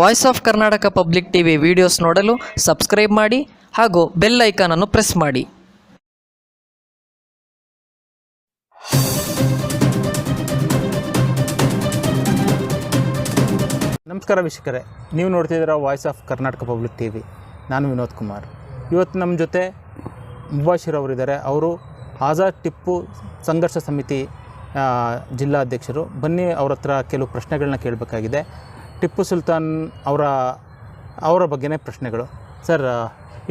Voice of Karnataka public TV videos ನೋಡಲು subscribe ಮಾಡಿ ಹಾಗೂ ಬೆಲ್ ಐಕಾನನ್ನು ಪ್ರೆಸ್ ಮಾಡಿ. ನಮಸ್ಕಾರ ವೀಕ್ಷಕರೇ, ನೀವು ನೋಡ್ತಿದ್ದೀರಾ voice of Karnataka public T V ನಾನು ವಿನೋದ್ ಕುಮಾರ್. ಇವತ್ತು ನಮ್ಮ ಜೊತೆ ಮುಬಾಶಿರ್ ಅವರಿದ್ದಾರೆ. ಅವರು ಆಜಾದ್ ಟಿಪ್ಪು ಸಂಘರ್ಷ ಸಮಿತಿ ಜಿಲ್ಲಾಧ್ಯಕ್ಷರು. ಬನ್ನಿ ಅವ್ರ ಹತ್ರ ಕೆಲವು ಪ್ರಶ್ನೆಗಳನ್ನ ಕೇಳಬೇಕಾಗಿದೆ. ಟಿಪ್ಪು ಸುಲ್ತಾನ್ ಅವರ ಅವರ ಬಗ್ಗೆನೇ ಪ್ರಶ್ನೆಗಳು. ಸರ್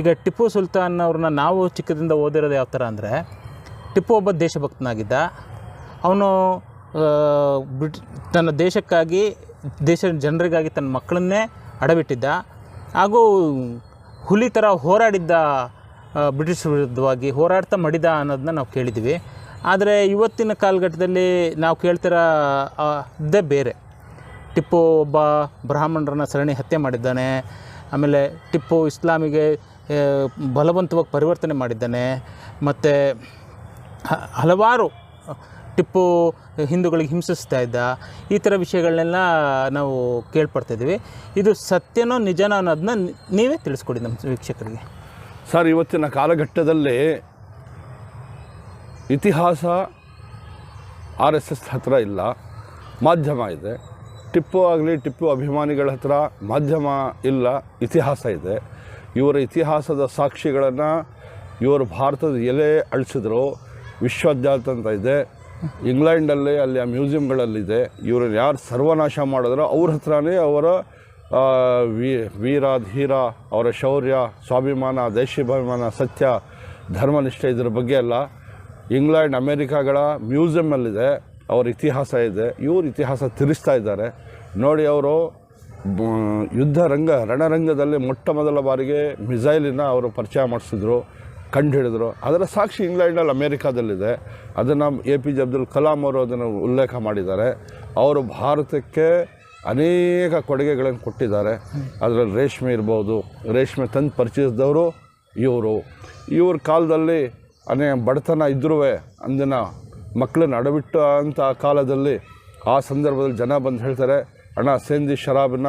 ಈಗ ಟಿಪ್ಪು ಸುಲ್ತಾನ್ ಅವ್ರನ್ನ ನಾವು ಚಿಕ್ಕದಿಂದ ಓದಿರೋದು ಯಾವ ಥರ ಅಂದರೆ, ಟಿಪ್ಪು ಒಬ್ಬ ದೇಶಭಕ್ತನಾಗಿದ್ದ. ಅವನು ಬ್ರಿಟ್, ತನ್ನ ದೇಶಕ್ಕಾಗಿ ದೇಶದ ಜನರಿಗಾಗಿ ತನ್ನ ಮಕ್ಕಳನ್ನೇ ಅಡವಿಟ್ಟಿದ್ದ. ಹಾಗೂ ಹುಲಿ ಥರ ಹೋರಾಡಿದ್ದ ಬ್ರಿಟಿಷ್ ವಿರುದ್ಧವಾಗಿ ಹೋರಾಡ್ತಾ ಮಡಿದ ಅನ್ನೋದನ್ನ ನಾವು ಕೇಳಿದ್ದೀವಿ. ಆದರೆ ಇವತ್ತಿನ ಕಾಲಘಟ್ಟದಲ್ಲಿ ನಾವು ಕೇಳ್ತಿರೋ ಬೇರೆ. ಟಿಪ್ಪು ಒಬ್ಬ ಬ್ರಾಹ್ಮಣರನ್ನ ಸರಣಿ ಹತ್ಯೆ ಮಾಡಿದ್ದಾನೆ. ಆಮೇಲೆ ಟಿಪ್ಪು ಇಸ್ಲಾಮಿಗೆ ಬಲವಂತವಾಗಿ ಪರಿವರ್ತನೆ ಮಾಡಿದ್ದಾನೆ. ಮತ್ತು ಹಲವಾರು ಟಿಪ್ಪು ಹಿಂದೂಗಳಿಗೆ ಹಿಂಸಿಸ್ತಾ ಇದ್ದ. ಈ ಥರ ವಿಷಯಗಳನ್ನೆಲ್ಲ ನಾವು ಕೇಳ್ಪಡ್ತಾಯಿದ್ದೀವಿ ಇದು ಸತ್ಯನೋ ನಿಜನೋ ಅನ್ನೋದನ್ನ ನೀವೇ ತಿಳಿಸ್ಕೊಡಿ ನಮ್ಮ ವೀಕ್ಷಕರಿಗೆ. ಸರ್, ಇವತ್ತಿನ ಕಾಲಘಟ್ಟದಲ್ಲಿ ಇತಿಹಾಸ, ಆರ್ ಎಸ್ ಎಸ್ ಹತ್ರ ಇಲ್ಲ, ಮಾಧ್ಯಮ ಇದೆ. ಟಿಪ್ಪು ಆಗಲಿ, ಟಿಪ್ಪು ಅಭಿಮಾನಿಗಳ ಹತ್ರ ಮಾಧ್ಯಮ ಇಲ್ಲ, ಇತಿಹಾಸ ಇದೆ. ಇವರ ಇತಿಹಾಸದ ಸಾಕ್ಷಿಗಳನ್ನು ಇವರು ಭಾರತದ ಎಲೆ ಅಳಿಸಿದ್ರು. ಅಂತ ಇದೆ. ಇಂಗ್ಲೆಂಡಲ್ಲಿ ಅಲ್ಲಿ ಆ ಮ್ಯೂಸಿಯಂಗಳಲ್ಲಿದೆ. ಇವ್ರನ್ನ ಯಾರು ಸರ್ವನಾಶ ಮಾಡಿದ್ರೋ? ಅವ್ರ ಹತ್ರನೇ ಅವರ ವೀ, ವೀರ, ಧೀರ, ಅವರ ಶೌರ್ಯ, ಸ್ವಾಭಿಮಾನ, ದೇಶಾಭಿಮಾನ, ಸತ್ಯ, ಧರ್ಮನಿಷ್ಠೆ ಇದ್ರ ಬಗ್ಗೆ ಎಲ್ಲ ಇಂಗ್ಲೆಂಡ್, ಅಮೇರಿಕಾಗಳ ಮ್ಯೂಸಿಯಮ್ಮಲ್ಲಿದೆ ಅವ್ರ ಇತಿಹಾಸ ಇದೆ, ಇವ್ರ ಇತಿಹಾಸ ತಿರುಸ್ತಾ ಇದ್ದಾರೆ. ನೋಡಿ ಅವರು ಯುದ್ಧ ರಂಗ, ರಣರಂಗದಲ್ಲಿ ಮೊಟ್ಟ ಮೊದಲ ಬಾರಿಗೆ ಮಿಸೈಲಿನ ಅವರು ಪರಿಚಯ ಮಾಡಿಸಿದ್ರು, ಕಂಡು ಹಿಡಿದ್ರು. ಅದರ ಸಾಕ್ಷಿ ಇಂಗ್ಲೆಂಡಲ್ಲಿ ಅಮೇರಿಕಾದಲ್ಲಿದೆ. ಅದನ್ನು A P J Abdul Kalam ಅವರು ಅದನ್ನು ಉಲ್ಲೇಖ ಮಾಡಿದ್ದಾರೆ. ಅವರು ಭಾರತಕ್ಕೆ ಅನೇಕ ಕೊಡುಗೆಗಳನ್ನು ಕೊಟ್ಟಿದ್ದಾರೆ. ಅದರಲ್ಲಿ ರೇಷ್ಮೆ ಇರ್ಬೋದು, ರೇಷ್ಮೆ ತಂದು ಪರಿಚಯಿಸಿದವರು ಇವರು. ಇವ್ರ ಕಾಲದಲ್ಲಿ ಅನೇ ಬಡತನ ಇದ್ರೂ ಅಂದಿನ ಮಕ್ಕಳನ್ನ ಅಡವಿಟ್ಟ ಅಂತ ಕಾಲದಲ್ಲಿ ಆ ಸಂದರ್ಭದಲ್ಲಿ ಜನ ಬಂದು ಹೇಳ್ತಾರೆ, ಅಣ್ಣ, ಸೇಂದಿ ಶರಾಬನ್ನ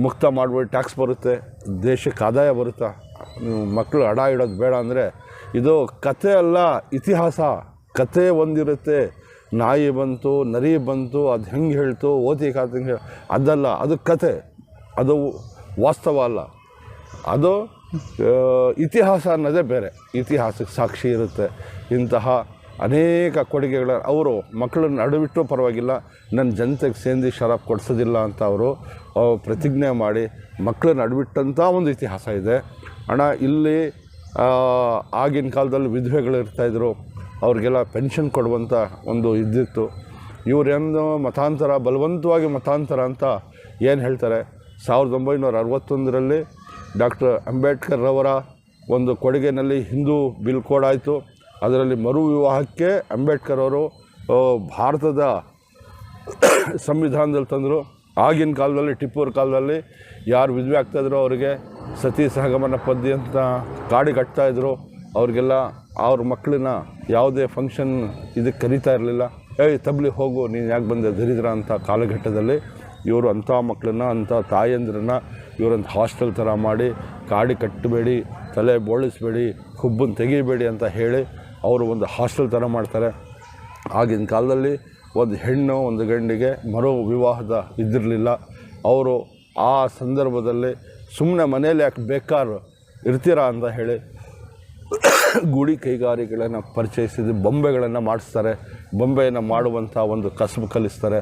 ಮುಕ್ತ ಮಾಡ್ಬೋದು ಟ್ಯಾಕ್ಸ್ ಬರುತ್ತೆ, ದೇಶಕ್ಕೆ ಆದಾಯ ಬರುತ್ತಾ? ನೀವು ಮಕ್ಕಳು ಅಡ ಇಡೋದು ಬೇಡ ಅಂದರೆ ಇದು ಕತೆ ಅಲ್ಲ, ಇತಿಹಾಸ. ಕತೆ ಒಂದಿರುತ್ತೆ, ನಾಯಿ ಬಂತು, ನರಿ ಬಂತು, ಅದು ಹೆಂಗೆ ಹೇಳ್ತು, ಓದಿ ಕಾತ ಅದಲ್ಲ, ಅದು ಕತೆ. ಅದು ವಾಸ್ತವ ಅಲ್ಲ. ಅದು ಇತಿಹಾಸ ಅನ್ನೋದೇ ಬೇರೆ. ಇತಿಹಾಸಕ್ಕೆ ಸಾಕ್ಷಿ ಇರುತ್ತೆ. ಇಂತಹ ಅನೇಕ ಕೊಡುಗೆಗಳ ಅವರು ಮಕ್ಕಳನ್ನು ಅಡವಿಟ್ಟರೂ ಪರವಾಗಿಲ್ಲ, ನನ್ನ ಜನತೆಗೆ ಸೇಂದಿ ಶರಾಬ್ ಕೊಡಿಸೋದಿಲ್ಲ ಅಂತ ಅವರು ಪ್ರತಿಜ್ಞೆ ಮಾಡಿ ಮಕ್ಕಳನ್ನು ಅಡವಿಟ್ಟಂಥ ಒಂದು ಇತಿಹಾಸ ಇದೆ. ಅಣ್ಣ, ಇಲ್ಲಿ ಆಗಿನ ಕಾಲದಲ್ಲಿ ವಿಧವೆಗಳು ಇರ್ತಾಯಿದ್ರು ಅವ್ರಿಗೆಲ್ಲ ಪೆನ್ಷನ್ ಕೊಡುವಂಥ ಒಂದು ಇದ್ದಿತ್ತು. ಇವರೇನು ಮತಾಂತರ, ಬಲವಂತವಾಗಿ ಮತಾಂತರ ಅಂತ ಏನು ಹೇಳ್ತಾರೆ? ಸಾವಿರದ ಒಂಬೈನೂರ ಅರವತ್ತೊಂದರಲ್ಲಿ ಡಾಕ್ಟರ್ ಅಂಬೇಡ್ಕರ್ ರವರ ಒಂದು ಕೊಡುಗೆನಲ್ಲಿ ಹಿಂದೂ ಬಿಲ್ ಕೋಡ್ ಆಯಿತು. ಅದರಲ್ಲಿ ಮರು ವಿವಾಹಕ್ಕೆ ಅಂಬೇಡ್ಕರ್ ಅವರು ಭಾರತದ ಸಂವಿಧಾನದಲ್ಲಿ ತಂದರು. ಆಗಿನ ಕಾಲದಲ್ಲಿ, ಟಿಪ್ಪುರ ಕಾಲದಲ್ಲಿ ಯಾರು ವಿಧವೆ ಆಗ್ತಾಯಿದ್ರು ಅವರಿಗೆ, ಸತಿ ಸಹಗಮನ ಪದ್ಧತಿ ಅಂತ ಕಾಡಿ ಕಟ್ತಾಯಿದ್ರು ಅವ್ರಿಗೆಲ್ಲ ಅವ್ರ ಮಕ್ಕಳನ್ನ ಯಾವುದೇ ಫಂಕ್ಷನ್ ಇದಕ್ಕೆ ಕರೀತಾ ಇರಲಿಲ್ಲ. ಏಯ್, ತಬ್ಲಿ ಹೋಗು, ನೀನು ಯಾಕೆ ಬಂದೆ ದರಿದ್ರ ಅಂತ ಕಾಲಘಟ್ಟದಲ್ಲಿ ಇವರು ಅಂಥ ಮಕ್ಕಳನ್ನ, ಅಂಥ ತಾಯಂದ್ರನ್ನ ಇವರಂಥ ಹಾಸ್ಟೆಲ್ ಥರ ಮಾಡಿ, ಕಾಡಿ ಕಟ್ಟಬೇಡಿ, ತಲೆ ಬೋಳಿಸ್ಬೇಡಿ ಹುಬ್ಬನ್ನು ತೆಗಿಬೇಡಿ ಅಂತ ಹೇಳಿ ಅವರು ಒಂದು ಹಾಸ್ಟೆಲ್ ಥರ ಮಾಡ್ತಾರೆ. ಆಗಿನ ಕಾಲದಲ್ಲಿ ಒಂದು ಹೆಣ್ಣು, ಒಂದು ಗಂಡಿಗೆ ಮರು ವಿವಾಹದ ಇದ್ದಿರಲಿಲ್ಲ. ಅವರು ಆ ಸಂದರ್ಭದಲ್ಲಿ ಸುಮ್ಮನೆ ಮನೇಲಿ ಯಾಕೆ ಬೇಕಾರು ಇರ್ತೀರಾ ಅಂತ ಹೇಳಿ ಗುಡಿ ಕೈಗಾರಿಕೆಗಳನ್ನು ಪರಿಚಯಿಸಿದ ಬೊಂಬೆಗಳನ್ನು ಮಾಡಿಸ್ತಾರೆ. ಬೊಂಬೆಯನ್ನು ಮಾಡುವಂಥ ಒಂದು ಕಸಬು ಕಲಿಸ್ತಾರೆ.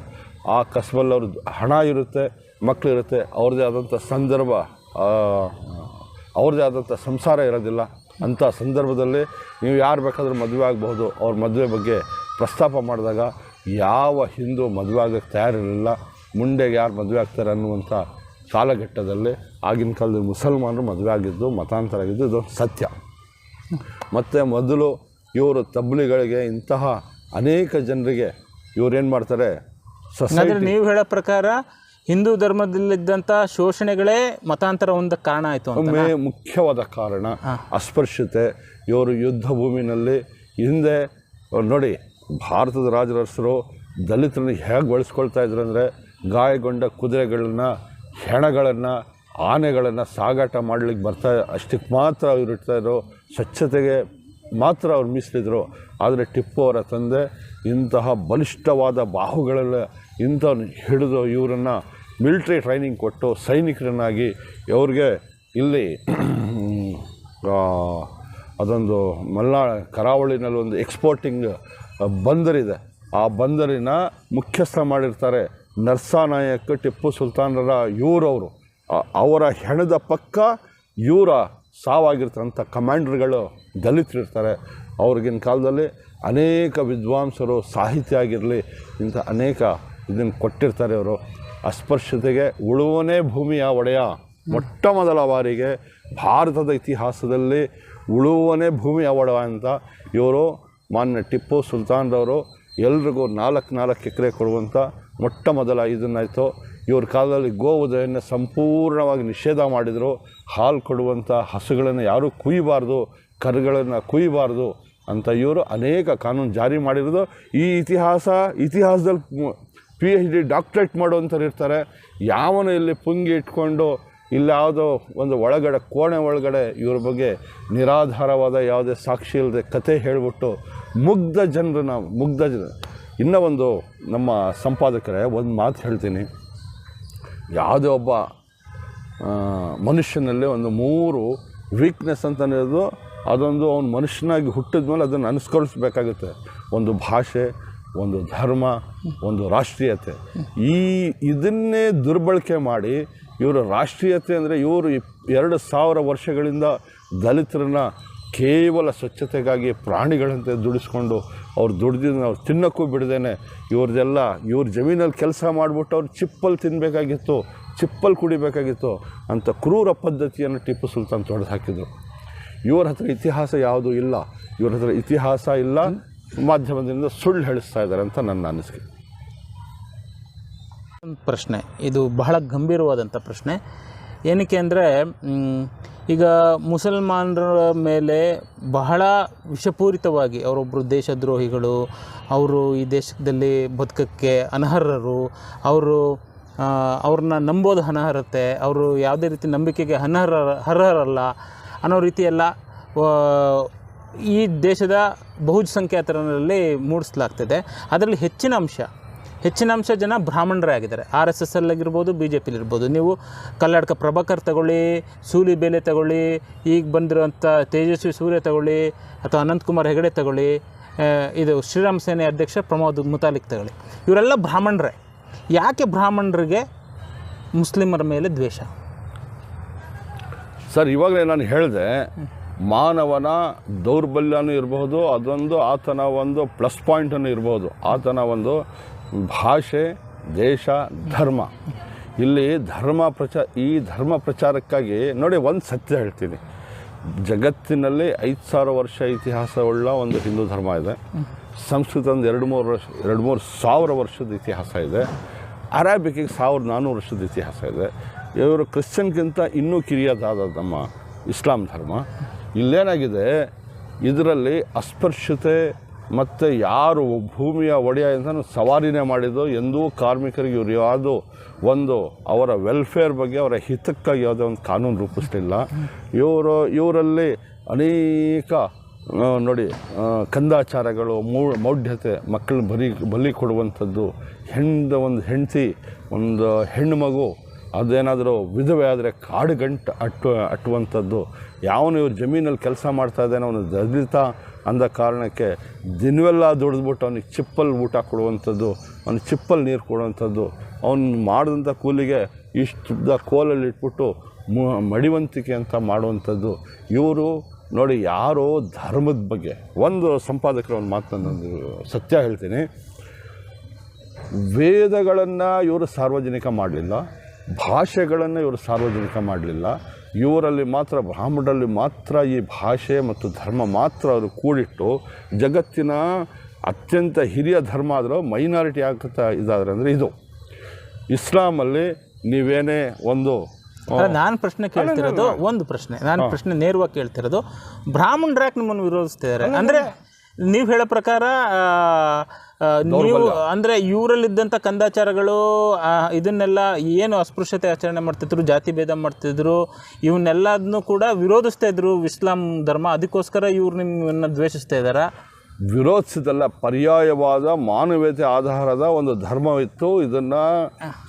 ಆ ಕಸಬಲ್ಲಿ ಅವ್ರದ್ದು ಹಣ ಇರುತ್ತೆ ಮಕ್ಕಳು ಇರುತ್ತೆ. ಅವ್ರದ್ದೇ ಆದಂಥ ಸಂದರ್ಭ ಅವ್ರದ್ದೇ ಆದಂಥ ಸಂಸಾರ ಇರೋದಿಲ್ಲ. ಅಂಥ ಸಂದರ್ಭದಲ್ಲಿ ನೀವು ಯಾರು ಬೇಕಾದರೂ ಮದುವೆ ಆಗಬಹುದು. ಅವ್ರ ಮದುವೆ ಬಗ್ಗೆ ಪ್ರಸ್ತಾಪ ಮಾಡಿದಾಗ ಯಾವ ಹಿಂದೂ ಮದುವೆ ಆಗೋಕ್ಕೆ ತಯಾರಿರಲಿಲ್ಲ. ಮುಂಡೆಗೆ ಯಾರು ಮದುವೆ ಆಗ್ತಾರೆ ಅನ್ನುವಂಥ ಕಾಲಘಟ್ಟದಲ್ಲಿ ಆಗಿನ ಕಾಲದಲ್ಲಿ ಮುಸಲ್ಮಾನರು ಮದುವೆ ಆಗಿದ್ದು ಮತಾಂತರ ಆಗಿದ್ದು ಇದು ಸತ್ಯ. ಮತ್ತು ಮೊದಲು ಇವರು ತಬ್ಲಿಗಳಿಗೆ ಇಂತಹ ಅನೇಕ ಜನರಿಗೆ ಇವರೇನು ಮಾಡ್ತಾರೆ? ನೀವು ಹೇಳೋ ಪ್ರಕಾರ ಹಿಂದೂ ಧರ್ಮದಲ್ಲಿದ್ದಂಥ ಶೋಷಣೆಗಳೇ ಮತಾಂತರ ಒಂದು ಕಾರಣ ಆಯಿತು ಮೇ ಒಮ್ಮೆ ಮುಖ್ಯವಾದ ಕಾರಣ ಅಸ್ಪೃಶ್ಯತೆ ಇವರು ಯುದ್ಧ ಭೂಮಿನಲ್ಲಿ ಹಿಂದೆ ನೋಡಿ ಭಾರತದ ರಾಜರಸರು ದಲಿತರನ್ನು ಹೇಗೆ ಬಳಸ್ಕೊಳ್ತಾ ಇದ್ರು ಅಂದರೆ ಗಾಯಗೊಂಡ ಕುದುರೆಗಳನ್ನು ಹೆಣಗಳನ್ನು ಆನೆಗಳನ್ನು ಸಾಗಾಟ ಮಾಡಲಿಕ್ಕೆ ಬರ್ತಾ ಅಷ್ಟಕ್ಕೆ ಮಾತ್ರ ಅವ್ರು ಇರ್ತಾಯಿದ್ರು ಸ್ವಚ್ಛತೆಗೆ ಮಾತ್ರ ಅವ್ರು ಮೀಸಲಿದ್ರು. ಆದರೆ ಟಿಪ್ಪು ಅವರ ತಂದೆ ಇಂತಹ ಬಲಿಷ್ಠವಾದ ಬಾಹುಗಳೆಲ್ಲ ಇಂಥವ್ರನ್ನ ಹಿಡಿದು ಇವರನ್ನು ಮಿಲ್ಟ್ರಿ ಟ್ರೈನಿಂಗ್ ಕೊಟ್ಟು ಸೈನಿಕರನ್ನಾಗಿ ಅವ್ರಿಗೆ ಇಲ್ಲಿ ಅದೊಂದು ಮಲ್ಲಾ ಕರಾವಳಿನಲ್ಲಿ ಒಂದು ಎಕ್ಸ್ಪೋರ್ಟಿಂಗ್ ಬಂದರಿದೆ ಆ ಬಂದರಿನ ಮುಖ್ಯಸ್ಥ ಮಾಡಿರ್ತಾರೆ ನರ್ಸಾನಾಯಕ್ ಟಿಪ್ಪು ಸುಲ್ತಾನರ ಇವರವರು ಅವರ. ಹೆಣದ ಪಕ್ಕ ಇವರ ಸಾವಾಗಿರ್ತಂಥ ಕಮಾಂಡರ್ಗಳು ದಲಿತರಿರ್ತಾರೆ. ಅವ್ರಿಗಿನ ಕಾಲದಲ್ಲಿ ಅನೇಕ ವಿದ್ವಾಂಸರು ಸಾಹಿತ್ಯ ಆಗಿರಲಿ ಇಂಥ ಅನೇಕ ಇದನ್ನು ಕೊಟ್ಟಿರ್ತಾರೆ ಅವರು ಅಸ್ಪೃಶ್ಯತೆಗೆ ಉಳುವನೇ ಭೂಮಿಯ ಒಡೆಯ. ಮೊಟ್ಟ ಮೊದಲ ಬಾರಿಗೆ ಭಾರತದ ಇತಿಹಾಸದಲ್ಲಿ ಉಳುವನೇ ಭೂಮಿಯ ಒಡೆಯ ಅಂತ ಇವರು ಮಾನ್ಯ ಟಿಪ್ಪು ಸುಲ್ತಾನ್ರವರು ಎಲ್ರಿಗೂ ನಾಲ್ಕು ನಾಲ್ಕು ಎಕರೆ ಕೊಡುವಂಥ ಮೊಟ್ಟ ಮೊದಲ ಇದನ್ನಾಯಿತು. ಇವ್ರ ಕಾಲದಲ್ಲಿ ಗೋವಧೆಯನ್ನು ಸಂಪೂರ್ಣವಾಗಿ ನಿಷೇಧ ಮಾಡಿದರು. ಹಾಲು ಕೊಡುವಂಥ ಹಸುಗಳನ್ನು ಯಾರೂ ಕುಯ್ಯಬಾರ್ದು ಕರುಗಳನ್ನು ಕುಯ್ಯಬಾರ್ದು ಅಂತ ಇವರು ಅನೇಕ ಕಾನೂನು ಜಾರಿ ಮಾಡಿರೋದು. ಈ ಇತಿಹಾಸ ಇತಿಹಾಸದಲ್ಲಿ ಪಿ ಎಚ್ ಡಿ ಡಾಕ್ಟ್ರೇಟ್ ಮಾಡುವಂಥವ್ರು ಇರ್ತಾರೆ. ಯಾವನು ಇಲ್ಲಿ ಪುಂಗಿ ಇಟ್ಕೊಂಡು ಇಲ್ಲಿ ಯಾವುದೋ ಒಂದು ಒಳಗಡೆ, ಕೋಣೆ ಒಳಗಡೆ ಇವ್ರ ಬಗ್ಗೆ ನಿರಾಧಾರವಾದ ಯಾವುದೇ ಸಾಕ್ಷಿ ಇಲ್ಲದೆ ಕತೆ ಹೇಳಿಬಿಟ್ಟು ಮುಗ್ಧ ಜನರನ್ನ, ಮುಗ್ಧ ಜನ. ಇನ್ನೂ ಒಂದು ನಮ್ಮ ಸಂಪಾದಕರೇ ಒಂದು ಮಾತು ಹೇಳ್ತೀನಿ. ಯಾವುದೇ ಒಬ್ಬ ಮನುಷ್ಯನಲ್ಲಿ ಒಂದು ಮೂರು ವೀಕ್ನೆಸ್ ಅಂತ ಅನ್ನೋದು ಅದೊಂದು ಅವ್ನು ಮನುಷ್ಯನಾಗಿ ಹುಟ್ಟಿದ ಮೇಲೆ ಅದನ್ನು ಅನುಸ್ಕರಿಸ್ಬೇಕಾಗುತ್ತೆ. ಒಂದು ಭಾಷೆ ಒಂದು ಧರ್ಮ, ಒಂದು ರಾಷ್ಟ್ರೀಯತೆ. ಈ ಇದನ್ನೇ ದುರ್ಬಳಕೆ ಮಾಡಿ ಇವರು ರಾಷ್ಟ್ರೀಯತೆ ಅಂದರೆ ಇವರು ಎರಡು ಸಾವಿರ ವರ್ಷಗಳಿಂದ ದಲಿತರನ್ನ ಕೇವಲ ಸ್ವಚ್ಛತೆಗಾಗಿ ಪ್ರಾಣಿಗಳಂತೆ ದುಡಿಸ್ಕೊಂಡು ಅವ್ರು ದುಡ್ದಿದ್ದನ್ನ ಅವ್ರು ತಿನ್ನೋಕ್ಕೂ ಬಿಡದೇನೆ ಇವ್ರದ್ದೆಲ್ಲ ಇವ್ರ ಜಮೀನಲ್ಲಿ ಕೆಲಸ ಮಾಡಿಬಿಟ್ಟು ಅವ್ರು ಚಿಪ್ಪಲ್ಲಿ ತಿನ್ನಬೇಕಾಗಿತ್ತು ಚಿಪ್ಪಲ್ಲಿ ಕುಡಿಬೇಕಾಗಿತ್ತು ಅಂತ ಕ್ರೂರ ಪದ್ಧತಿಯನ್ನು ಟಿಪ್ಪು ಸುಲ್ತಾನ್ ತೊಡೆದು ಹಾಕಿದರು. ಇವ್ರ ಹತ್ರ ಇತಿಹಾಸ ಯಾವುದೂ ಇಲ್ಲ. ಇವ್ರ ಹತ್ರ ಇತಿಹಾಸ ಇಲ್ಲ. ಮಾಧ್ಯಮದಿಂದ ಸುಳ್ಳು ಹೇಳಿಸ್ತಾ ಇದ್ದಾರೆ ಅಂತ ನನ್ನ ಅನಿಸಿಕೆ. ಪ್ರಶ್ನೆ. ಇದು ಬಹಳ ಗಂಭೀರವಾದಂಥ ಪ್ರಶ್ನೆ. ಏನಕ್ಕೆ ಅಂದರೆ ಈಗ ಮುಸಲ್ಮಾನರ ಮೇಲೆ ಬಹಳ ವಿಷಪೂರಿತವಾಗಿ ಅವರೊಬ್ಬರು ದೇಶದ್ರೋಹಿಗಳು, ಅವರು ಈ ದೇಶದಲ್ಲಿ ಬದುಕಕ್ಕೆ ಅನರ್ಹರು, ಅವರು ಅವ್ರನ್ನ ನಂಬೋದು ಅನರ್ಹತೆ, ಅವರು ಯಾವುದೇ ರೀತಿ ನಂಬಿಕೆಗೆ ಅನರ್ಹ, ಅರ್ಹರಲ್ಲ ಅನ್ನೋ ರೀತಿಯೆಲ್ಲ ಈ ದೇಶದ ಬಹುಸಂಖ್ಯಾತರಲ್ಲಿ ಮೂಡಿಸಲಾಗ್ತಿದೆ. ಅದರಲ್ಲಿ ಹೆಚ್ಚಿನ ಅಂಶ ಹೆಚ್ಚಿನ ಅಂಶ ಜನ ಬ್ರಾಹ್ಮಣರೇ ಆಗಿದ್ದಾರೆ. ಆರ್ ಎಸ್ ಎಸ್ ಅಲ್ಲಾಗಿರ್ಬೋದು ಬಿ ಜೆ ಪಿಲಿರ್ಬೋದು ನೀವು ಕಲ್ಲಡ್ಕ ಪ್ರಭಾಕರ್ ತಗೊಳ್ಳಿ ಸೂಲಿ ಬೇಲೆ ತಗೊಳ್ಳಿ ಈಗ ಬಂದಿರುವಂಥ ತೇಜಸ್ವಿ ಸೂರ್ಯ ತಗೊಳ್ಳಿ ಅಥವಾ ಅನಂತಕುಮಾರ್ ಹೆಗಡೆ ತಗೊಳ್ಳಿ ಇದು ಶ್ರೀರಾಮ್ ಸೇನೆ ಅಧ್ಯಕ್ಷ ಪ್ರಮೋದ್ ಮುತಾಲಿಕ್ ತಗೊಳ್ಳಿ. ಇವರೆಲ್ಲ ಬ್ರಾಹ್ಮಣರೇ. ಯಾಕೆ ಬ್ರಾಹ್ಮಣರಿಗೆ ಮುಸ್ಲಿಮರ ಮೇಲೆ ದ್ವೇಷ? ಸರ್ ಇವಾಗಲೇ ನಾನು ಹೇಳಿದೆ ಮಾನವನ ದೌರ್ಬಲ್ಯನೂ ಇರಬಹುದು ಅದೊಂದು ಆತನ ಒಂದು ಪ್ಲಸ್ ಪಾಯಿಂಟನ್ನು ಇರಬಹುದು ಆತನ ಒಂದು ಭಾಷೆ, ದೇಶ, ಧರ್ಮ. ಇಲ್ಲಿ ಧರ್ಮ ಪ್ರಚಾರ ಈ ಧರ್ಮ ಪ್ರಚಾರಕ್ಕಾಗಿ, ನೋಡಿ ಒಂದು ಸತ್ಯ ಹೇಳ್ತೀನಿ. ಜಗತ್ತಿನಲ್ಲಿ ಐದು ಸಾವಿರ ವರ್ಷ ಇತಿಹಾಸವುಳ್ಳ ಒಂದು ಹಿಂದೂ ಧರ್ಮ ಇದೆ. ಸಂಸ್ಕೃತ ಒಂದು ಎರಡು ಮೂರು ವರ್ಷ, ಎರಡು ಮೂರು ಸಾವಿರ ವರ್ಷದ ಇತಿಹಾಸ ಇದೆ. ಅರಾಬಿಕಿಗೆ ಸಾವಿರದ ನಾನ್ನೂರು ವರ್ಷದ ಇತಿಹಾಸ ಇದೆ. ಇವರು ಕ್ರಿಶ್ಚಿಯನ್ಗಿಂತ ಇನ್ನೂ ಕಿರಿಯದಾದ ನಮ್ಮ ಇಸ್ಲಾಂ ಧರ್ಮ. ಇಲ್ಲೇನಾಗಿದೆ? ಇದರಲ್ಲಿ ಅಸ್ಪೃಶ್ಯತೆ ಮತ್ತು ಯಾರು ಭೂಮಿಯ ಒಡೆಯ ಅಂತ ಸವಾರಿನೇ ಮಾಡಿದ್ದು, ಎಂದೂ ಕಾರ್ಮಿಕರಿಗೆ ಇವರು ಯಾವುದೋ ಒಂದು ಅವರ ವೆಲ್ಫೇರ್ ಬಗ್ಗೆ, ಅವರ ಹಿತಕ್ಕಾಗಿ ಯಾವುದೇ ಒಂದು ಕಾನೂನು ರೂಪಿಸಲಿಲ್ಲ. ಇವರು, ಇವರಲ್ಲಿ ಅನೇಕ ನೋಡಿ ಕಂದಾಚಾರಗಳು, ಮೂ, ಮೌಢ್ಯತೆ, ಮಕ್ಕಳನ್ನ ಬಲಿ ಬಲಿ ಕೊಡುವಂಥದ್ದು, ಹೆಂಡ, ಒಂದು ಹೆಂಡತಿ, ಒಂದು ಹೆಣ್ಣು ಮಗು ಅದೇನಾದರೂ ವಿಧವೆ ಆದರೆ ಕಾಡು ಗಂಟು ಅಟ್ಟು ಅಟ್ಟುವಂಥದ್ದು, ಯಾವನು ಇವ್ರ ಜಮೀನಲ್ಲಿ ಕೆಲಸ ಮಾಡ್ತಾ ಇದ್ದಾನೆ, ಅವನು ದಲಿತ ಅಂದ ಕಾರಣಕ್ಕೆ ದಿನವೆಲ್ಲ ದುಡಿದ್ಬಿಟ್ಟು ಅವನಿಗೆ ಚಿಪ್ಪಲ್ಲಿ ಊಟ ಕೊಡುವಂಥದ್ದು, ಅವ್ನಿಗೆ ಚಿಪ್ಪಲ್ಲಿ ನೀರು ಕೊಡುವಂಥದ್ದು, ಅವನು ಮಾಡಿದಂಥ ಕೂಲಿಗೆ ಇಷ್ಟು ಕೋಲಲ್ಲಿ ಇಟ್ಬಿಟ್ಟು ಮಡಿವಂತಿಕೆ ಅಂತ ಮಾಡುವಂಥದ್ದು. ಇವರು ನೋಡಿ ಯಾರೋ ಧರ್ಮದ ಬಗ್ಗೆ, ಒಂದು ಸಂಪಾದಕರು ಒಂದು ಮಾತನ್ನೊಂದು ಸತ್ಯ ಹೇಳ್ತೀನಿ. ವೇದಗಳನ್ನು ಇವರು ಸಾರ್ವಜನಿಕ ಮಾಡಲಿಲ್ಲ. ಭಾಷೆಗಳನ್ನು ಇವರು ಸಾರ್ವಜನಿಕ ಮಾಡಲಿಲ್ಲ. ಇವರಲ್ಲಿ ಮಾತ್ರ ಬ್ರಾಹ್ಮಣರಲ್ಲಿ ಮಾತ್ರ ಈ ಭಾಷೆ ಮತ್ತು ಧರ್ಮ ಮಾತ್ರ ಅವರು ಕೂಡಿಟ್ಟು ಜಗತ್ತಿನ ಅತ್ಯಂತ ಹಿರಿಯ ಧರ್ಮ ಆದರೂ ಮೈನಾರಿಟಿ ಆಗ್ತಾ ಇದಾದ್ರೆ ಅಂದರೆ ಇದು. ಇಸ್ಲಾಮಲ್ಲಿ ನೀವೇನೇ ಒಂದು ನಾನು ಪ್ರಶ್ನೆ ಕೇಳ್ತಿರೋದು ಒಂದು ಪ್ರಶ್ನೆ. ನಾನು ಪ್ರಶ್ನೆ ನೇರವಾಗಿ ಕೇಳ್ತಿರೋದು ಬ್ರಾಹ್ಮಣರು ಯಾಕೆ ನಿಮ್ಮನ್ನು ವಿರೋಧಿಸ್ತಿದ್ದಾರೆ ಅಂದರೆ ನೀವು ಹೇಳೋ ಪ್ರಕಾರ ನೀವು ಅಂದರೆ ಇವರಲ್ಲಿದ್ದಂಥ ಕಂದಾಚಾರಗಳು ಇದನ್ನೆಲ್ಲ ಏನು ಅಸ್ಪೃಶ್ಯತೆ ಆಚರಣೆ ಮಾಡ್ತಿದ್ರು ಜಾತಿ ಭೇದ ಮಾಡ್ತಿದ್ರು ಇವನ್ನೆಲ್ಲದನ್ನು ಕೂಡ ವಿರೋಧಿಸ್ತಾ ಇದ್ರು ಇಸ್ಲಾಂ ಧರ್ಮ ಅದಕ್ಕೋಸ್ಕರ ಇವ್ರು ನಿಮ್ಮನ್ನು ದ್ವೇಷಿಸ್ತಾ ಇದ್ದಾರಾ ವಿರೋಧಿಸಿದಲ್ಲ ಪರ್ಯಾಯವಾದ ಮಾನವೀಯತೆ ಆಧಾರದ ಒಂದು ಧರ್ಮವಿತ್ತು. ಇದನ್ನು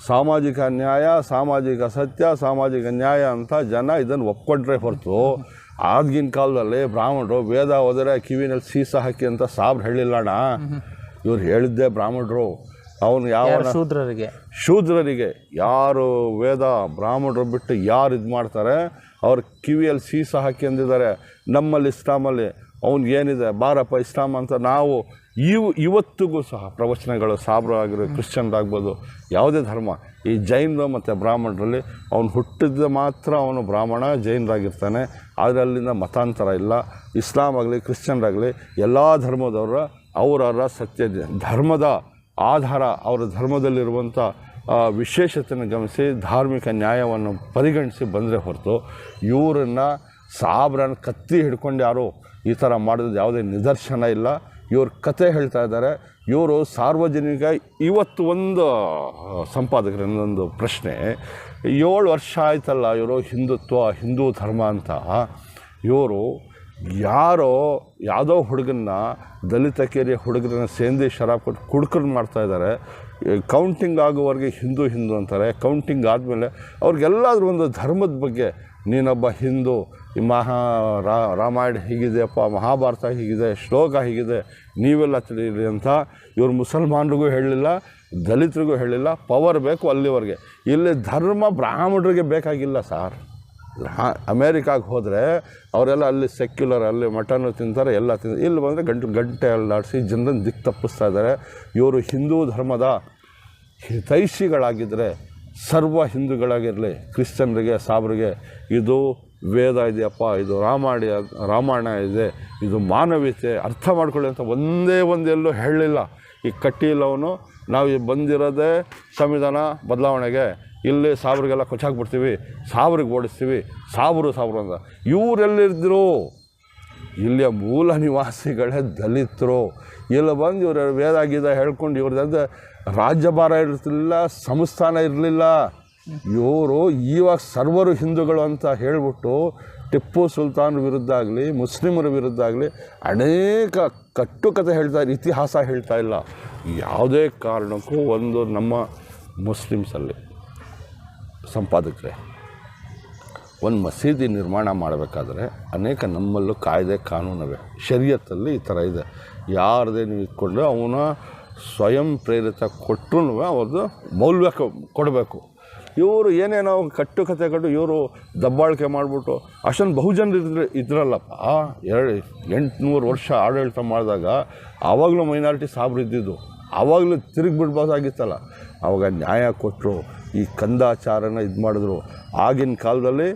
ಸಾಮಾಜಿಕ ನ್ಯಾಯ ಸಾಮಾಜಿಕ ಸತ್ಯ ಸಾಮಾಜಿಕ ನ್ಯಾಯ ಅಂತ ಜನ ಇದನ್ನು ಒಪ್ಕೊಂಡ್ರೆ ಹೊರತು ಆಗಿನ ಕಾಲದಲ್ಲಿ ಬ್ರಾಹ್ಮಣರು ವೇದ ಹೋದರೆ ಕಿವಿನಲ್ಲಿ ಸೀಸ ಹಾಕಿ ಅಂತ ಸಾಬ್ರು ಹೇಳಿಲ್ಲಣ್ಣ ಇವ್ರು ಹೇಳಿದ್ದೆ ಬ್ರಾಹ್ಮಣರು. ಅವನು ಯಾವ ಶೂದ್ರರಿಗೆ. ಶೂದ್ರರಿಗೆ. ಯಾರು ವೇದ ಬ್ರಾಹ್ಮಣರು ಬಿಟ್ಟು ಯಾರು ಇದು ಮಾಡ್ತಾರೆ? ಅವ್ರ ಕಿವಿಯಲ್ಲಿ ಸೀಸ ಹಾಕಿ ಅಂದಿದ್ದಾರೆ. ನಮ್ಮಲ್ಲಿ ಇಸ್ಲಾಮಲ್ಲಿ ಅವ್ನಿಗೆ ಏನಿದೆ? ಬಾರಪ್ಪ ಇಸ್ಲಾಂ ಅಂತ ನಾವು ಇವ್ ಇವತ್ತಿಗೂ ಸಹ ಪ್ರವಚನಗಳು ಸಾಬ್ರು ಆಗಿರೋ ಕ್ರಿಶ್ಚಿಯನ್ರಾಗ್ಬೋದು. ಯಾವುದೇ ಧರ್ಮ. ಈ ಜೈನರು ಮತ್ತು ಬ್ರಾಹ್ಮಣರಲ್ಲಿ ಅವನು ಹುಟ್ಟಿದ ಮಾತ್ರ ಅವನು ಬ್ರಾಹ್ಮಣ ಜೈನರಾಗಿರ್ತಾನೆ. ಆದರೆ ಅಲ್ಲಿಂದ ಮತಾಂತರ ಇಲ್ಲ. ಇಸ್ಲಾಂ ಆಗಲಿ ಕ್ರಿಶ್ಚಿಯನ್ರಾಗಲಿ ಎಲ್ಲ ಧರ್ಮದವರ ಅವರವರ ಸತ್ಯ ಧರ್ಮದ ಆಧಾರ, ಅವರ ಧರ್ಮದಲ್ಲಿರುವಂಥ ವಿಶೇಷತೆಯನ್ನು ಗಮನಿಸಿ, ಧಾರ್ಮಿಕ ನ್ಯಾಯವನ್ನು ಪರಿಗಣಿಸಿ ಬಂದರೆ ಹೊರತು ಇವರನ್ನು ಸಾಬ್ರನ್ನ ಕತ್ತಿ ಹಿಡ್ಕೊಂಡು ಯಾರು ಈ ಥರ ಮಾಡಿದ ಯಾವುದೇ ನಿದರ್ಶನ ಇಲ್ಲ. ಇವ್ರ ಕತೆ ಹೇಳ್ತಾ ಇದ್ದಾರೆ. ಇವರು ಸಾರ್ವಜನಿಕ ಇವತ್ತು ಒಂದು ಸಂಪಾದಕರನ್ನೊಂದು ಪ್ರಶ್ನೆ, ಏಳು ವರ್ಷ ಆಯ್ತಲ್ಲ ಇವರು ಹಿಂದುತ್ವ, ಹಿಂದೂ ಧರ್ಮ ಅಂತ. ಇವರು ಯಾರೋ ಯಾವುದೋ ಹುಡುಗನ್ನ, ದಲಿತ ಕೇರಿಯ ಹುಡುಗರನ್ನ ಸೇಂದಿ ಶರಾಬ್ ಕೊಟ್ಟು ಕುಡ್ಕರ್ ಮಾಡ್ತಾ ಇದ್ದಾರೆ. ಕೌಂಟಿಂಗ್ ಆಗುವವರೆಗೆ ಹಿಂದೂ ಹಿಂದೂ ಅಂತಾರೆ. ಕೌಂಟಿಂಗ್ ಆದಮೇಲೆ ಅವ್ರಿಗೆಲ್ಲಾದ್ರೂ ಒಂದು ಧರ್ಮದ ಬಗ್ಗೆ, ನೀನೊಬ್ಬ ಹಿಂದೂ, ಈ ಮಹಾ ರಾಮಾಯಣ ಹೀಗಿದೆಯಪ್ಪ, ಮಹಾಭಾರತ ಹೀಗಿದೆ, ಶ್ಲೋಕ ಹೀಗಿದೆ, ನೀವೆಲ್ಲ ತಿಳಿಯಿರಿ ಅಂತ ಇವರು ಮುಸಲ್ಮಾನರಿಗೂ ಹೇಳಲಿಲ್ಲ, ದಲಿತರಿಗೂ ಹೇಳಿಲ್ಲ ಪವರ್ ಬೇಕು ಅಲ್ಲಿವರೆಗೆ. ಇಲ್ಲಿ ಧರ್ಮ ಬ್ರಾಹ್ಮಣರಿಗೆ ಬೇಕಾಗಿಲ್ಲ ಸಾರ್. ಹಾ, ಅಮೇರಿಕಾಗೆ ಹೋದರೆ ಅವರೆಲ್ಲ ಅಲ್ಲಿ ಸೆಕ್ಯುಲರ್ ಅಲ್ಲಿ ಮಟನ್ನು ತಿಂತಾರೆ, ಎಲ್ಲ ತಿಂತಾರೆ. ಇಲ್ಲಿ ಬಂದರೆ ಗಂಟು, ಗಂಟೆ ಅಲ್ಲಾಡಿಸಿ ಜನರನ್ನು ದಿಕ್ಕು ತಪ್ಪಿಸ್ತಾ ಇದ್ದಾರೆ. ಇವರು ಹಿಂದೂ ಧರ್ಮದ ಹಿತೈಷಿಗಳಾಗಿದ್ದರೆ ಸರ್ವ ಹಿಂದೂಗಳಾಗಿರಲಿ, ಕ್ರಿಶ್ಚಿಯನ್ರಿಗೆ, ಸಾಬ್ರಿಗೆ, ಇದು ವೇದ ಇದೆಯಪ್ಪ, ಇದು ರಾಮಾಯಣ ರಾಮಾಯಣ ಇದೆ, ಇದು ಮಾನವೀಯತೆ, ಅರ್ಥ ಮಾಡ್ಕೊಳ್ಳಿ ಅಂತ ಒಂದೇ ಒಂದೆಲ್ಲೂ ಹೇಳಲಿಲ್ಲ. ಈ ಕಟ್ಟಿಲ್ಲವನು ನಾವು ಬಂದಿರೋದೇ ಸಂವಿಧಾನ ಬದಲಾವಣೆಗೆ ಇಲ್ಲಿ ಸಾವಿರಿಗೆಲ್ಲ ಕೊಚ್ಚಾಕ್ಬಿಡ್ತೀವಿ ಸಾವಿರಿಗೆ ಓಡಿಸ್ತೀವಿ ಸಾವಿರ ಸಾವಿರ ಅಂತ. ಇವರೆಲ್ಲಿದ್ದರು ಇಲ್ಲಿಯ ಮೂಲ ನಿವಾಸಿಗಳೇ ದಲಿತರು. ಇಲ್ಲಿ ಬಂದು ಇವರು ವೇದ ಗೀದ ಹೇಳ್ಕೊಂಡು ಇವ್ರದ್ದ ರಾಜ್ಯಭಾರ ಇರ್ತಿಲ್ಲ ಸಂಸ್ಥಾನ ಇರಲಿಲ್ಲ. ಇವರು ಇವಾಗ ಸರ್ವರು ಹಿಂದೂಗಳು ಅಂತ ಹೇಳಿಬಿಟ್ಟು ಟಿಪ್ಪು ಸುಲ್ತಾನ್ ವಿರುದ್ಧ ಆಗಲಿ, ಮುಸ್ಲಿಮರ ವಿರುದ್ಧ ಆಗಲಿ ಅನೇಕ ಕಟ್ಟುಕತೆ ಹೇಳ್ತಾ, ಇತಿಹಾಸ ಹೇಳ್ತಾ ಇಲ್ಲ. ಯಾವುದೇ ಕಾರಣಕ್ಕೂ ಒಂದು ನಮ್ಮ ಮುಸ್ಲಿಮ್ಸಲ್ಲಿ. ಸಂಪಾದಕರೇ, ಒಂದು ಮಸೀದಿ ನಿರ್ಮಾಣ ಮಾಡಬೇಕಾದ್ರೆ ಅನೇಕ ನಮ್ಮಲ್ಲೂ ಕಾಯ್ದೆ ಕಾನೂನವೇ. ಶರೀಯತ್ತಲ್ಲಿ ಈ ಥರ ಇದೆ. ಯಾರದೇ ನೀವು ಇಟ್ಕೊಂಡ್ರೆ ಅವನ ಸ್ವಯಂ ಪ್ರೇರಿತ ಕೊಟ್ಟರು ಅವ್ರದ್ದು ಮೌಲ್ಯ ಕೊಡಬೇಕು. ಇವರು ಏನೇನೋ ಕಟ್ಟು ಕತೆ ಕಟ್ಟು ಇವರು ದಬ್ಬಾಳಿಕೆ ಮಾಡಿಬಿಟ್ಟು, ಅಷ್ಟೊಂದು ಬಹುಜನರು ಇದ್ರೆ, ಇದ್ರಲ್ಲಪ್ಪ. ಎರಡು, ಎಂಟುನೂರು ವರ್ಷ ಆಡಳಿತ ಮಾಡಿದಾಗ ಆವಾಗಲೂ ಮೈನಾರಿಟಿ ಸಾಬ್ರು ಇದ್ದಿದ್ದು. ಆವಾಗಲೂ ತಿರುಗಿ ಬಿಡ್ಬೋದಾಗಿತ್ತಲ್ಲ ಆವಾಗ ನ್ಯಾಯ ಕೊಟ್ಟರು ಈ ಕಂದಾಚಾರನ ಇದು ಮಾಡಿದ್ರು. ಆಗಿನ ಕಾಲದಲ್ಲಿ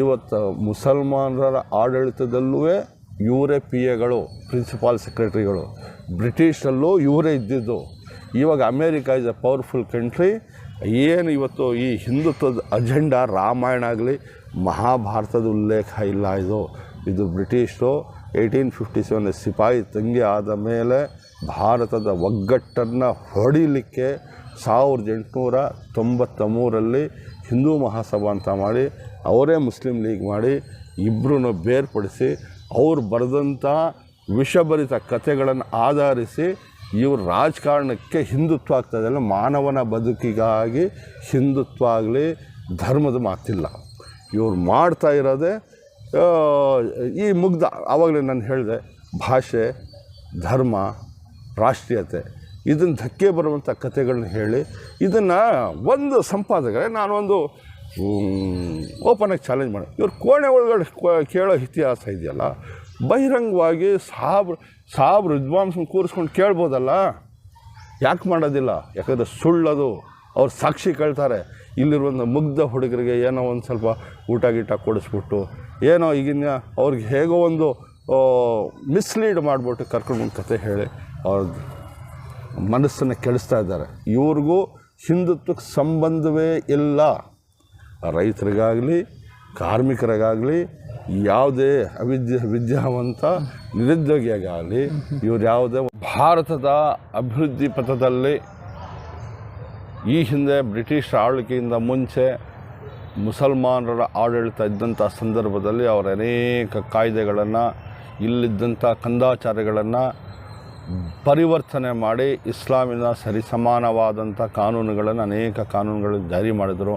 ಇವತ್ತು ಮುಸಲ್ಮಾನರ ಆಡಳಿತದಲ್ಲೂ ಇವರೇ ಪಿ ಎಗಳು ಪ್ರಿನ್ಸಿಪಾಲ್ ಸೆಕ್ರೆಟರಿಗಳು ಬ್ರಿಟಿಷಲ್ಲೂ ಇವರೇ ಇದ್ದಿದ್ದು. ಇವಾಗ America is a powerful country ಏನು ಇವತ್ತು ಈ ಹಿಂದುತ್ವದ ಅಜೆಂಡಾ ರಾಮಾಯಣ ಆಗಲಿ, ಮಹಾಭಾರತದ ಉಲ್ಲೇಖ ಇಲ್ಲ ಇದು. ಇದು ಬ್ರಿಟಿಷರು ಏಯ್ಟೀನ್ ಫಿಫ್ಟಿ ಸೆವೆನ್ ಸಿಪಾಯಿ ತಂಗಿ ಆದ ಮೇಲೆ ಭಾರತದ ಒಗ್ಗಟ್ಟನ್ನು ಹೊಡಿಲಿಕ್ಕೆ ಸಾವಿರದ ಎಂಟುನೂರ ತೊಂಬತ್ತ ಮೂರಲ್ಲಿ ಹಿಂದೂ ಮಹಾಸಭಾ ಅಂತ ಮಾಡಿ, ಅವರೇ ಮುಸ್ಲಿಂ ಲೀಗ್ ಮಾಡಿ ಇಬ್ಬರೂ ಬೇರ್ಪಡಿಸಿ, ಅವ್ರು ಬರೆದಂಥ ವಿಷಭರಿತ ಕಥೆಗಳನ್ನು ಆಧರಿಸಿ ಇವರು ರಾಜಕಾರಣಕ್ಕೆ ಹಿಂದುತ್ವ ಆಗ್ತದಲ್ಲ ಮಾನವನ ಬದುಕಿಗಾಗಿ ಹಿಂದುತ್ವ ಆಗಲಿ, ಧರ್ಮದ ಮಾತಿಲ್ಲ. ಇವ್ರು ಮಾಡ್ತಾ ಇರೋದೇ ಈ ಮುಗ್ಧ. ಆವಾಗಲೇ ನಾನು ಹೇಳಿದೆ, ಭಾಷೆ, ಧರ್ಮ, ರಾಷ್ಟ್ರೀಯತೆ. ಇದನ್ನು ಧಕ್ಕೆ ಬರುವಂಥ ಕಥೆಗಳನ್ನ ಹೇಳಿ ಇದನ್ನು ಒಂದು ಸಂಪಾದಕರೇ ನಾನೊಂದು ಓಪನಾಗಿ ಚಾಲೆಂಜ್ ಮಾಡಿ. ಇವ್ರು ಕೋಣೆ ಒಳಗಡೆ ಕೇಳೋ ಇತಿಹಾಸ ಇದೆಯಲ್ಲ, ಬಹಿರಂಗವಾಗಿ ಸಾಬ್ರು ಸಾಬ್ ವಿದ್ವಾಂಸನ ಕೂರಿಸ್ಕೊಂಡು ಕೇಳ್ಬೋದಲ್ಲ? ಯಾಕೆ ಮಾಡೋದಿಲ್ಲ? ಯಾಕಂದರೆ ಸುಳ್ಳದು. ಅವ್ರು ಸಾಕ್ಷಿ ಕೇಳ್ತಾರೆ. ಇಲ್ಲಿರುವಂಥ ಮುಗ್ಧ ಹುಡುಗರಿಗೆ ಏನೋ ಒಂದು ಸ್ವಲ್ಪ ಊಟ ಗೀಟ ಕೊಡಿಸ್ಬಿಟ್ಟು, ಏನೋ ಈಗಿನ ಅವ್ರಿಗೆ ಹೇಗೋ ಒಂದು ಮಿಸ್ಲೀಡ್ ಮಾಡಿಬಿಟ್ಟು ಕರ್ಕೊಂಡು ಕತೆ ಹೇಳಿ ಅವ್ರ ಮನಸ್ಸನ್ನು ಕೆಡಿಸ್ತಾ ಇದ್ದಾರೆ. ಇವ್ರಿಗೂ ಹಿಂದುತ್ವಕ್ಕೆ ಸಂಬಂಧವೇ ಇಲ್ಲ. ರೈತರಿಗಾಗಲಿ, ಕಾರ್ಮಿಕರಿಗಾಗಲಿ, ಯಾವುದೇ ಅವಿದ್ಯ, ವಿದ್ಯಾವಂತ ನಿರುದ್ಯೋಗಿಯಾಗಲಿ, ಇವ್ರು ಯಾವುದೇ ಭಾರತದ ಅಭಿವೃದ್ಧಿ ಪಥದಲ್ಲಿ ಈ ಹಿಂದೆ ಬ್ರಿಟಿಷ್ ಆಳ್ವಿಕೆಯಿಂದ ಮುಂಚೆ ಮುಸಲ್ಮಾನರ ಆಡಳಿತ ಇದ್ದಂಥ ಸಂದರ್ಭದಲ್ಲಿ ಅವರ ಅನೇಕ ಕಾಯ್ದೆಗಳನ್ನು ಇಲ್ಲಿದ್ದಂಥ ಕಂದಾಚಾರಗಳನ್ನು ಪರಿವರ್ತನೆ ಮಾಡಿ ಇಸ್ಲಾಮಿನ ಸರಿಸಮಾನವಾದಂಥ ಕಾನೂನುಗಳನ್ನು ಅನೇಕ ಕಾನೂನುಗಳನ್ನು ಜಾರಿ ಮಾಡಿದರು.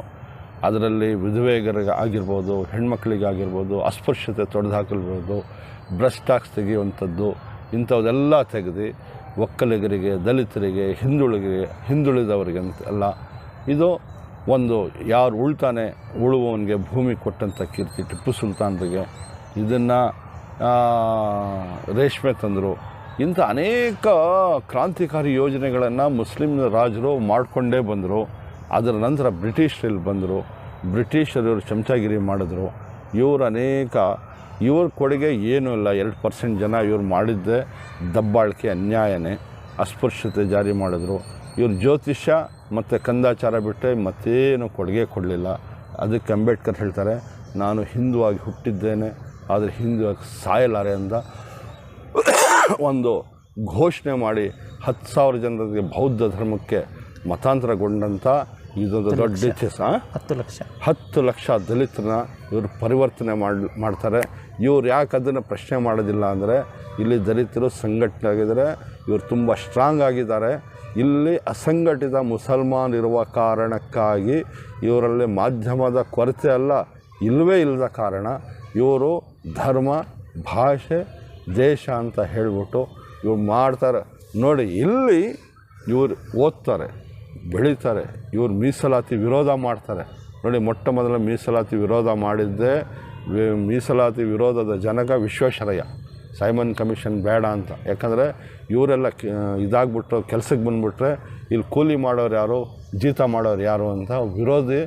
ಅದರಲ್ಲಿ ವಿಧವೆಗರಿಗೆ ಆಗಿರ್ಬೋದು ಹೆಣ್ಮಕ್ಳಿಗಾಗಿರ್ಬೋದು ಅಸ್ಪೃಶ್ಯತೆ ತೊಡೆದುಹಾಕಲಿರ್ಬೋದು ಬ್ರೆಸ್ಟ್ ಟ್ಯಾಕ್ಸ್ ತೆಗೆಯುವಂಥದ್ದು ಇಂಥವೆಲ್ಲ ತೆಗೆದು ಒಕ್ಕಲಿಗರಿಗೆ, ದಲಿತರಿಗೆ, ಹಿಂದುಳಿಗೆ, ಹಿಂದುಳಿದವರಿಗೆ ಅಂತ ಎಲ್ಲ. ಇದು ಒಂದು ಯಾರು ಉಳ್ತಾನೆ ಉಳುವವನಿಗೆ ಭೂಮಿ ಕೊಟ್ಟಂಥ ಕೀರ್ತಿ ಟಿಪ್ಪು ಸುಲ್ತಾನ್ರಿಗೆ. ಇದನ್ನು ರೇಷ್ಮೆ ತಂದರು. ಇಂಥ ಅನೇಕ ಕ್ರಾಂತಿಕಾರಿ ಯೋಜನೆಗಳನ್ನು ಮುಸ್ಲಿಂ ರಾಜರು ಮಾಡಿಕೊಂಡೇ ಬಂದರು. ಅದರ ನಂತರ ಬ್ರಿಟಿಷರಲ್ಲಿ ಬಂದರು. ಬ್ರಿಟಿಷರು ಇವರು ಚಮಚಾಗಿರಿ ಮಾಡಿದ್ರು. ಇವರು ಅನೇಕ, ಇವ್ರ ಕೊಡುಗೆ ಏನೂ ಇಲ್ಲ. ಎರಡು ಪರ್ಸೆಂಟ್ ಜನ ಇವ್ರು ಮಾಡಿದ್ದೆ ದಬ್ಬಾಳಿಕೆ ಅನ್ಯಾಯನೇ. ಅಸ್ಪೃಶ್ಯತೆ ಜಾರಿ ಮಾಡಿದ್ರು. ಇವ್ರು ಜ್ಯೋತಿಷ್ಯ ಮತ್ತು ಕಂದಾಚಾರ ಬಿಟ್ಟರೆ ಮತ್ತೇನು ಕೊಡುಗೆ ಕೊಡಲಿಲ್ಲ. ಅದಕ್ಕೆ ಅಂಬೇಡ್ಕರ್ ಹೇಳ್ತಾರೆ, ನಾನು ಹಿಂದುವಾಗಿ ಹುಟ್ಟಿದ್ದೇನೆ, ಆದರೆ ಹಿಂದುವಾಗಿ ಸಾಯಲಾರೆ ಅಂದ ಒಂದು ಘೋಷಣೆ ಮಾಡಿ ಹತ್ತು ಸಾವಿರ ಜನರಿಗೆ ಬೌದ್ಧ ಧರ್ಮಕ್ಕೆ ಮತಾಂತರಗೊಂಡಂಥ ಇದೊಂದು ದೊಡ್ಡ ಇತಿಹಾಸ. ಹತ್ತು ಲಕ್ಷ. ಹತ್ತು ಲಕ್ಷ ದಲಿತರನ್ನ ಇವರು ಪರಿವರ್ತನೆ ಮಾಡಿ ಮಾಡ್ತಾರೆ. ಇವ್ರು ಯಾಕೆ ಅದನ್ನು ಪ್ರಶ್ನೆ ಮಾಡೋದಿಲ್ಲ ಅಂದರೆ ಇಲ್ಲಿ ದಲಿತರು ಸಂಘಟನೆ ಆಗಿದ್ದಾರೆ ಇವರು ತುಂಬ ಸ್ಟ್ರಾಂಗ್ ಆಗಿದ್ದಾರೆ. ಇಲ್ಲಿ ಅಸಂಘಟಿತ ಮುಸಲ್ಮಾನ್ ಇರುವ ಕಾರಣಕ್ಕಾಗಿ ಇವರಲ್ಲಿ ಮಾಧ್ಯಮದ ಕೊರತೆ ಅಲ್ಲ ಇಲ್ಲವೇ ಇಲ್ಲದ ಕಾರಣ ಇವರು ಧರ್ಮ ಭಾಷೆ ದೇಶ ಅಂತ ಹೇಳಿಬಿಟ್ಟು ಇವ್ರು ಮಾಡ್ತಾರೆ. ನೋಡಿ ಇಲ್ಲಿ ಇವರು ಓದ್ತಾರೆ ಬೆಳೀತಾರೆ ಇವರು ಮೀಸಲಾತಿ ವಿರೋಧ ಮಾಡ್ತಾರೆ. ನೋಡಿ ಮೊಟ್ಟ ಮೊದಲ ಮೀಸಲಾತಿ ವಿರೋಧ ಮಾಡಿದ್ದೆ ಮೀಸಲಾತಿ ವಿರೋಧದ ಜನಕ ವಿಶ್ವೇಶ್ವರಯ್ಯ. ಸೈಮನ್ ಕಮಿಷನ್ ಬೇಡ ಅಂತ. ಯಾಕಂದರೆ ಇವರೆಲ್ಲ ಇದಾಗ್ಬಿಟ್ರು ಇದಾಗ್ಬಿಟ್ಟು ಕೆಲ್ಸಕ್ಕೆ ಬಂದುಬಿಟ್ರೆ ಇಲ್ಲಿ ಕೂಲಿ ಮಾಡೋರು ಯಾರು ಜೀತ ಮಾಡೋರು ಯಾರು ಅಂತ ವಿರೋಧಿ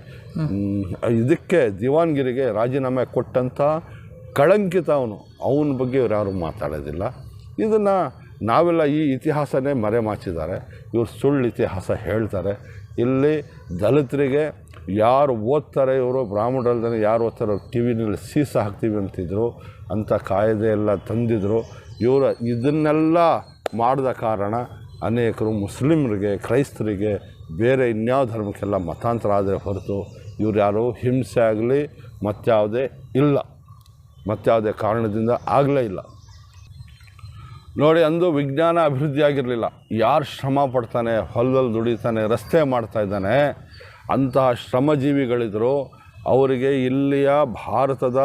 ಇದಕ್ಕೆ ದಿವಾನ್ಗಿರಿಗೆ ರಾಜೀನಾಮೆ ಕೊಟ್ಟಂಥ ಕಳಂಕಿತ ಅವನು. ಅವನ ಬಗ್ಗೆ ಇವ್ರು ಯಾರು ಮಾತಾಡೋದಿಲ್ಲ. ಇದನ್ನು ನಾವೆಲ್ಲ ಈ ಇತಿಹಾಸನೇ ಮರೆಮಾಚಿದ್ದಾರೆ. ಇವರು ಸುಳ್ಳು ಇತಿಹಾಸ ಹೇಳ್ತಾರೆ. ಇಲ್ಲಿ ದಲಿತರಿಗೆ ಯಾರು ಓದ್ತಾರೆ ಇವರು? ಬ್ರಾಹ್ಮಣರಲ್ದೇ ಯಾರು ಓದ್ತಾರೆ? ಟಿ ವಿನಲ್ಲಿ ಸೀಸ ಹಾಕ್ತೀವಿ ಅಂತಿದ್ರು. ಅಂಥ ಕಾಯ್ದೆ ಎಲ್ಲ ತಂದಿದ್ರು. ಇವರು ಇದನ್ನೆಲ್ಲ ಮಾಡಿದ ಕಾರಣ ಅನೇಕರು ಮುಸ್ಲಿಮರಿಗೆ, ಕ್ರೈಸ್ತರಿಗೆ ಬೇರೆ ಇನ್ಯಾವ ಧರ್ಮಕ್ಕೆಲ್ಲ ಮತಾಂತರ ಆದರೆ ಹೊರತು ಇವ್ರು ಯಾರು ಹಿಂಸೆ ಆಗಲಿ ಮತ್ತಾವುದೇ ಇಲ್ಲ. ಮತ್ಯಾವುದೇ ಕಾರಣದಿಂದ ಆಗಲೇ ಇಲ್ಲ. ನೋಡಿ, ಅಂದು ವಿಜ್ಞಾನ ಅಭಿವೃದ್ಧಿ ಆಗಿರಲಿಲ್ಲ ಯಾರು ಶ್ರಮ ಪಡ್ತಾನೆ ಹೊಲದಲ್ಲಿ ದುಡಿತಾನೆ, ರಸ್ತೆ ಮಾಡ್ತಾ ಇದ್ದಾನೆ, ಅಂತಹ ಶ್ರಮಜೀವಿಗಳಿದ್ದರು ಅವರಿಗೆ ಇಲ್ಲಿಯ ಭಾರತದ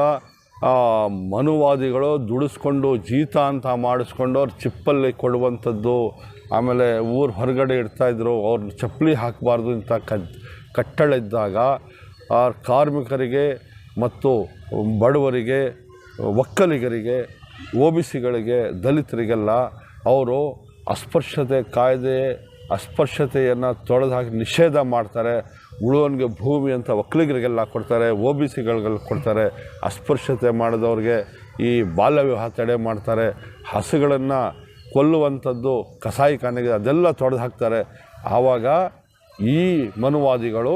ಮನುವಾದಿಗಳು ದುಡಿಸ್ಕೊಂಡು ಜೀತ ಅಂತ ಮಾಡಿಸ್ಕೊಂಡು ಅವ್ರು ಚಿಪ್ಪಲ್ಲಿ ಕೊಡುವಂಥದ್ದು, ಆಮೇಲೆ ಊರು ಹೊರಗಡೆ ಇಡ್ತಾಯಿದ್ರು ಅವ್ರನ್ನ ಚಪ್ಪಲಿ ಹಾಕಬಾರ್ದು ಇಂಥ ಕಟ್ಟಳಿದ್ದಾಗ ಆ ಕಾರ್ಮಿಕರಿಗೆ ಮತ್ತು ಬಡವರಿಗೆ ಒಕ್ಕಲಿಗರಿಗೆ ಒ ಬಿ ಸಿಗಳಿಗೆ, ದಲಿತರಿಗೆಲ್ಲ ಅವರು ಅಸ್ಪೃಶ್ಯತೆ ಕಾಯ್ದೆ ಅಸ್ಪೃಶ್ಯತೆಯನ್ನು ತೊಳೆದು ಹಾಕಿ ನಿಷೇಧ ಮಾಡ್ತಾರೆ. ಉಳುವನಿಗೆ ಭೂಮಿ ಅಂತ ಒಕ್ಕಲಿಗರಿಗೆಲ್ಲ ಕೊಡ್ತಾರೆ ಒ ಬಿ ಸಿಗಳಿಗೆಲ್ಲ ಕೊಡ್ತಾರೆ. ಅಸ್ಪೃಶ್ಯತೆ ಮಾಡಿದವ್ರಿಗೆ ಈ ಬಾಲ್ಯ ವಿವಾಹ ತಡೆ ಮಾಡ್ತಾರೆ. ಹಸುಗಳನ್ನು ಕೊಲ್ಲುವಂಥದ್ದು ಕಸಾಯಿಖಾನೆಗೆ ಅದೆಲ್ಲ ತೊಡೆದು ಹಾಕ್ತಾರೆ. ಆವಾಗ ಈ ಮನುವಾದಿಗಳು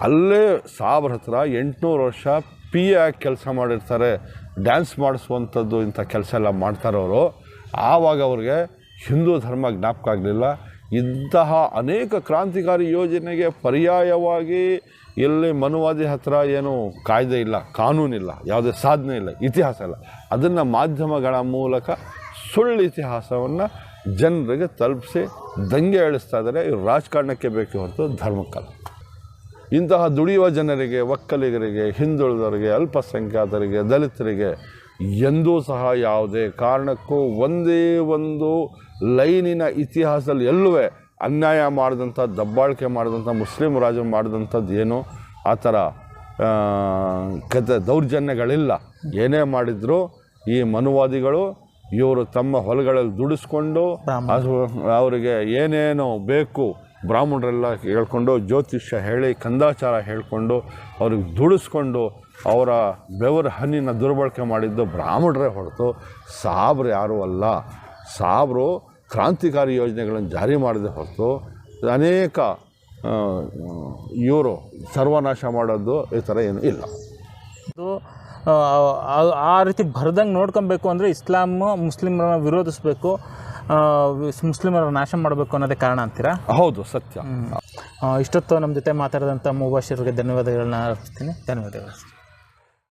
ಅಲ್ಲೇ ಸಾಬ್ರ ಹತ್ರ ಎಂಟುನೂರು ವರ್ಷ ಪಿ ಎ ಕೆಲಸ ಮಾಡಿರ್ತಾರೆ. ಡ್ಯಾನ್ಸ್ ಮಾಡಿಸುವಂಥದ್ದು ಇಂಥ ಕೆಲಸ ಎಲ್ಲ ಮಾಡ್ತಾರವರು, ಆವಾಗ ಅವ್ರಿಗೆ ಹಿಂದೂ ಧರ್ಮ ಜ್ಞಾಪಕ ಆಗಲಿಲ್ಲ. ಇಂತಹ ಅನೇಕ ಕ್ರಾಂತಿಕಾರಿ ಯೋಜನೆಗೆ ಪರ್ಯಾಯವಾಗಿ ಎಲ್ಲಿ ಮನುವಾದಿ ಹತ್ರ ಏನು ಕಾಯ್ದೆ ಇಲ್ಲ ಕಾನೂನಿಲ್ಲ ಯಾವುದೇ ಸಾಧನೆ ಇಲ್ಲ, ಇತಿಹಾಸ ಇಲ್ಲ. ಅದನ್ನು ಮಾಧ್ಯಮಗಳ ಮೂಲಕ ಸುಳ್ಳು ಇತಿಹಾಸವನ್ನು ಜನರಿಗೆ ತಲುಪಿಸಿ ದಂಗೆ ಏಳಿಸ್ತಾ ಇದ್ದಾರೆ. ಇವ್ರು ರಾಜಕಾರಣಕ್ಕೆ ಬೇಕು ಹೊರತು ಧರ್ಮಕ್ಕಲ್ಲ. ಇಂತಹ ದುಡಿಯುವ ಜನರಿಗೆ ಒಕ್ಕಲಿಗರಿಗೆ ಹಿಂದುಳಿದವರಿಗೆ ಅಲ್ಪಸಂಖ್ಯಾತರಿಗೆ ದಲಿತರಿಗೆ ಎಂದೂ ಸಹ ಯಾವುದೇ ಕಾರಣಕ್ಕೂ ಒಂದೇ ಒಂದು ಲೈನಿನ ಇತಿಹಾಸದಲ್ಲಿ ಎಲ್ಲೂ ಅನ್ಯಾಯ ಮಾಡಿದಂಥ ದಬ್ಬಾಳಿಕೆ ಮಾಡಿದಂಥ ಮುಸ್ಲಿಂ ರಾಜರು ಮಾಡಿದಂಥದ್ದು ಏನು? ಆ ಥರ ಕತೆ ದೌರ್ಜನ್ಯಗಳಿಲ್ಲ. ಏನೇ ಮಾಡಿದರೂ ಈ ಮನುವಾದಿಗಳು ಇವರು ತಮ್ಮ ಹೊಲಗಳಲ್ಲಿ ದುಡಿಸ್ಕೊಂಡು ಅವರಿಗೆ ಏನೇನು ಬೇಕು ಬ್ರಾಹ್ಮಣರೆಲ್ಲ ಹೇಳ್ಕೊಂಡು ಜ್ಯೋತಿಷ್ಯ ಹೇಳಿ, ಕಂದಾಚಾರ ಹೇಳಿಕೊಂಡು, ಅವ್ರಿಗೆ ದುಡಿಸ್ಕೊಂಡು ಅವರ ಬೆವರ ಹನ್ನಿನ ದುರ್ಬಳಕೆ ಮಾಡಿದ್ದು ಬ್ರಾಹ್ಮಣರೇ ಹೊರತು ಸಾಬ್ರು ಯಾರೂ ಅಲ್ಲ. ಸಾಬ್ರು ಕ್ರಾಂತಿಕಾರಿ ಯೋಜನೆಗಳನ್ನು ಜಾರಿ ಮಾಡಿದೆ ಹೊರತು ಅನೇಕ ಇವರು ಸರ್ವನಾಶ ಮಾಡೋದು ಈ ಥರ ಏನು ಇಲ್ಲ. ಆ ರೀತಿ ಬರ್ದಂಗೆ ನೋಡ್ಕೊಬೇಕು ಅಂದರೆ ಇಸ್ಲಾಮು ಮುಸ್ಲಿಮರನ್ನು ವಿರೋಧಿಸಬೇಕು. ಮುಸ್ಲಿಮರ ನಾಶ ಮಾಡಬೇಕು ಅನ್ನೋದೇ ಕಾರಣ ಅಂತೀರಾ? ಹೌದು ಸತ್ಯ. ಇಷ್ಟೊತ್ತು ನಮ್ಮ ಜೊತೆ ಮಾತಾಡಿದಂಥ ಮುಬಾಶಿರ್ಗೆ ಧನ್ಯವಾದಗಳನ್ನ ಅರ್ಪಿಸ್ತೀನಿ. ಧನ್ಯವಾದಗಳು.